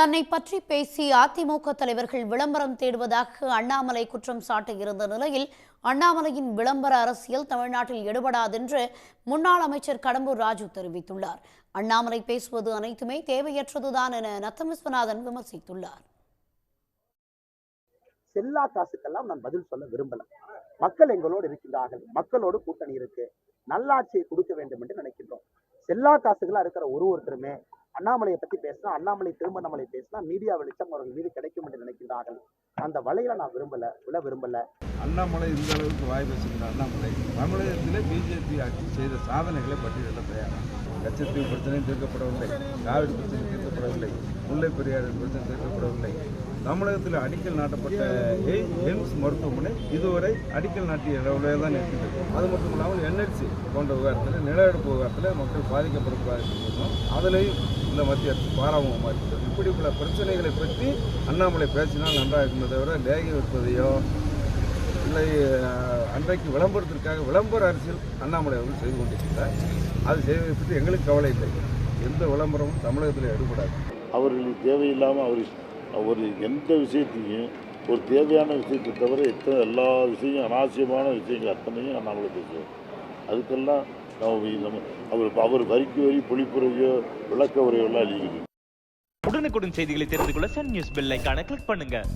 தன்னை பற்றி பேசி அதிமுக தலைவர்கள் விளம்பரம் தேடுவதாக அண்ணாமலை குற்றம் சாட்டியிருந்த நிலையில் அண்ணாமலையின் விளம்பர அரசியல் தமிழ்நாட்டில் எடுபடாதென்று முன்னாள் அமைச்சர் கடம்பூர் ராஜு தெரிவித்துள்ளார். அண்ணாமலை பேசுவது அனைத்துமே தேவையற்றதுதான் என நத்தம் விஸ்வநாதன் விமர்சித்துள்ளார். செல்லா காசுக்கெல்லாம் நான் பதில் சொல்ல விரும்பல. மக்கள் எங்களோடு இருக்கின்றார்கள். மக்களோடு கூட்டணி இருக்கு. நல்லாட்சியை கொடுக்க வேண்டும் என்று நினைக்கின்றோம். செல்லா காசுகளா இருக்கிற ஒரு ஒருத்தருமே அண்ணாமலையை பத்தி பேசினா அண்ணாமலை திரும்ப நம்மளை பேசினா மீடியா வெளிச்சம் அவர்கள் மீது கிடைக்கும் என்று நினைக்கின்றார்கள். அந்த வலையில நான் விரும்பல விழ விரும்பல. அண்ணாமலை இந்த அளவுக்கு வாய் பேசுகிற அண்ணாமலை தமிழகத்திலே பிஜேபி ஆட்சி செய்த சாதனைகளை பட்டியலிட தயாராக லட்சத்தீவு பிரச்சனை தீர்க்கப்படவில்லை காவிரி பிரச்சனை தீர்க்கப்படவில்லை முல்லை பெரியாறு பிரச்சனை தீர்க்கப்படவில்லை. தமிழகத்தில் அடிக்கல் நாட்டப்பட்ட எய்ம்ஸ் மருத்துவமனை இதுவரை அடிக்கல் நாட்டிய அளவிலே தான் இருக்கின்றது அது மட்டும் இல்லாமல் என்எல்சி போன்ற விவகாரத்தில் நிலநடுப்பு விவகாரத்தில் மக்கள் பாதிக்கப்படக்கூடாது அதிலையும் இந்த மத்திய அரசு பாராமுகமாக இருக்கிறது இப்படி பல பிரச்சனைகளை பற்றி அண்ணாமலை பேசினால் நன்றாக இருக்குமே தவிர லேகி வைப்பதையோ இல்லை அன்றைக்கு விளம்பரத்திற்காக விளம்பர அரசியல் அண்ணாமலை அவர்கள் செய்து கொண்டிருக்கிறார். அது செய்வதை பற்றி எங்களுக்கு கவலை இல்லை. எந்த விளம்பரமும் தமிழகத்தில் எடுபடாது. அவர்களுக்கு தேவையில்லாமல் அவர் ஒரு எந்த விஷயத்தையும் ஒரு தேவையான விஷயத்தை தவிர எத்தனை எல்லா விஷயம் அனாவசியமான விஷயங்கள் அத்தனையும் அண்ணாமலை பேசுவார் அதுக்கெல்லாம் நம்ம நம்ம அவர் அவர் வரிக்கு வரி பொழிப்புரையோ விளக்க உரையெல்லாம் அழியுது உடனுக்குடன் செய்திகளை தெரிந்து கொள்ள சன் நியூஸ் பெல் ஐக்கான கிளிக் பண்ணுங்கள்